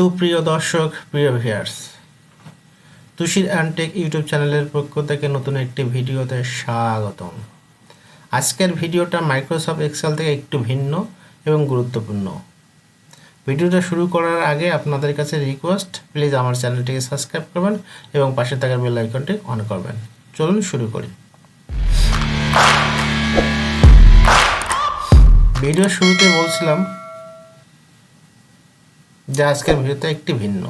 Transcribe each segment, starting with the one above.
সুপ্রিয় দর্শক, প্রিয় ভিয়ার্স তুষির অ্যান্টেক ইউটিউব চ্যানেলের পক্ষ থেকে নতুন একটি ভিডিওতে স্বাগতম। আজকের ভিডিওটা মাইক্রোসফট এক্সেল থেকে একটু ভিন্ন এবং গুরুত্বপূর্ণ। ভিডিওটা শুরু করার আগে আপনাদের কাছে রিকোয়েস্ট প্লিজ আমার চ্যানেলটিকে সাবস্ক্রাইব করবেন এবং পাশে থাকার বেল আইকনটি অন করবেন। চলুন শুরু করি। ভিডিও শুরুতে বলছিলাম যে আজকের ভিডিওতে একটি ভিন্ন।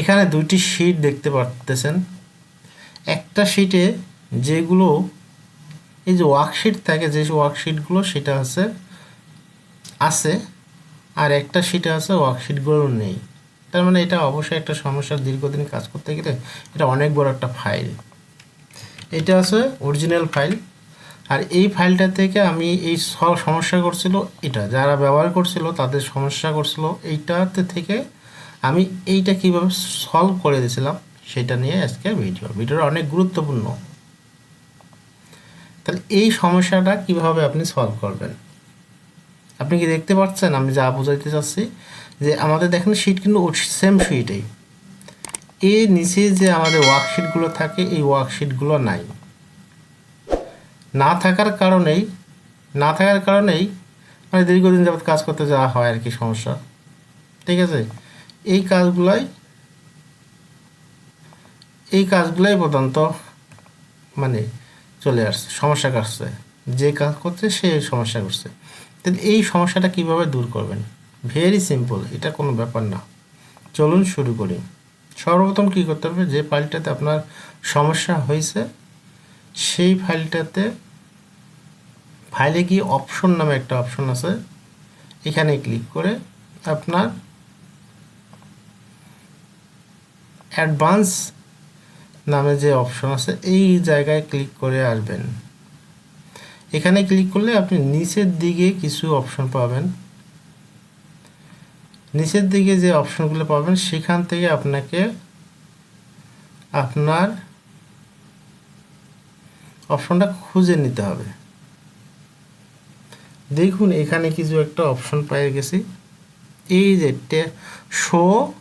এখানে দুইটি শিট দেখতে পারতেছেন। একটা শিটে যেগুলো, এই যে ওয়ার্কশিট থাকে, যে ওয়ার্কশিটগুলো সেটা আছে আছে, আর একটা শিটে আছে ওয়ার্কশিটগুলো নেই। তার মানে এটা অবশ্যই একটা সমস্যার দীর্ঘদিন কাজ করতে গেলে এটা অনেক বড় একটা ফাইল এটা আছে অরিজিনাল ফাইল আর এই ফাইলটা থেকে আমি এই সমস্যা করছিল এটা, যারা ব্যবহার করছিল তাদের সমস্যা করছিল এইটাতে থেকে আমি এইটা কীভাবে সলভ করে দিয়েছিলাম সেটা নিয়ে আজকে ভিডিও ভিডিওটা অনেক গুরুত্বপূর্ণ। তাহলে এই সমস্যাটা কীভাবে আপনি সলভ করবেন? আপনি কি দেখতে পাচ্ছেন? আমি যা বোঝাইতে চাচ্ছি যে আমাদের দেখেন শিট কিন্তু সেম শিটেই এর নিচে যে আমাদের ওয়ার্কশিটগুলো থাকে, এই ওয়ার্কশিটগুলো নাই। না থাকার কারণেই, না থাকার কারণেই মানে দীর্ঘদিন যাবত কাজ করতে যাওয়া হয় আর কি সমস্যা। ঠিক আছে? এই কাজগুলাই এই কাজগুলাই প্রধানত মানে চলে আসছে, সমস্যা কাটছে। যে কাজ করছে, সে সমস্যা করছে। তাহলে এই সমস্যাটা কীভাবে দূর করবেন? ভেরি সিম্পল এটা কোনো ব্যাপার না। চলুন শুরু করি। সর্বপ্রথম কী করতে হবে? যে ফাইলটাতে আপনার সমস্যা হয়েছে, সেই ফাইলটাতে ফাইলে গিয়ে অপশন নামে একটা অপশন আছে। এখানে ক্লিক করে আপনার অ্যাডভান্স নামে যে অপশন আছে, এই জায়গায় ক্লিক করে আসবেন। এখানে ক্লিক করলে আপনি নিচের দিকে কিছু অপশন পাবেন। নিচের দিকে যে অপশনগুলো পাবেন, সেখান থেকে আপনাকে আপনার অপশনটা খুঁজে নিতে হবে। দেখুন, এখানে কিছু একটা অপশন পেয়ে গেছি। এই যে শো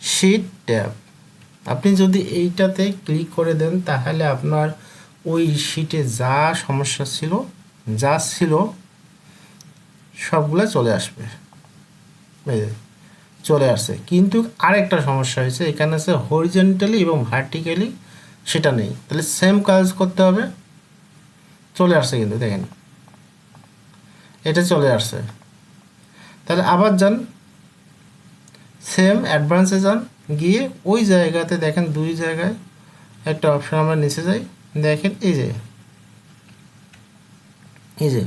শিট ট্যাব আপনি যদি এইটাতে ক্লিক করে দেন, তাহলে আপনার ওই শিটে যা সমস্যা ছিল, যা ছিল, সবগুলো চলে আসবে। চলে আসছে। কিন্তু আরেকটা সমস্যা হয়েছে, এখানে আছে হরিজেন্টালি এবং ভার্টিক্যালি সেটা নেই। তাহলে সেম কাজ করতে হবে। চলে আসছে কিন্তু, দেখেন। এটা চলে আসছে। তাহলে আবার যান সেম অ্যাডভান্সে যান, গিয়ে ওই জায়গাতে দেখেন দুই জায়গায় একটা অপশন আমরা নিচে যাই, দেখেন এই যে এই যে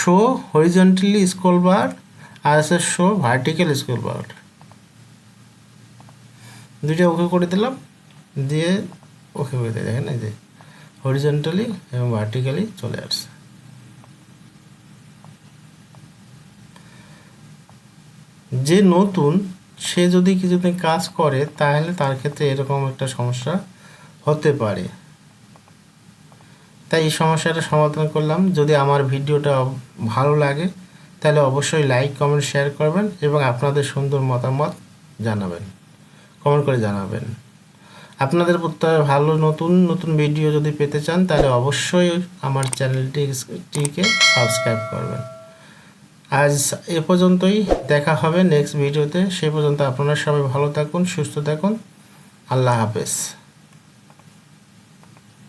শো হরিজন্টালি স্কোল বার আর আছে শো ভার্টিক্যাল স্কোল বার দুইটা ওকে করে দিলাম, দিয়ে ওকে করে দিয়ে দেখেন এই যে হরিজন্টালি এবং ভার্টিক্যালি চলে আসছে। যে নতুন, সে যদি কিছুদিন কাজ করে, তাহলে তার ক্ষেত্রে এরকম একটা সমস্যা হতে পারে। তাই এই সমস্যাটা সমাধান করলাম। যদি আমার ভিডিওটা ভালো লাগে, তাহলে অবশ্যই লাইক কমেন্ট শেয়ার করবেন এবং আপনাদের সুন্দর মতামত জানাবেন। কমেন্ট করে জানাবেন। আপনাদের প্রত্যেক ভালো নতুন নতুন ভিডিও যদি পেতে চান, তাহলে অবশ্যই আমার চ্যানেলটিকে সাবস্ক্রাইব করবেন। আজ এ পর্যন্তই। দেখা হবে নেক্সট ভিডিওতে সে পর্যন্ত আপনারা সবাই ভালো থাকুন, সুস্থ থাকুন। আল্লাহ হাফেজ।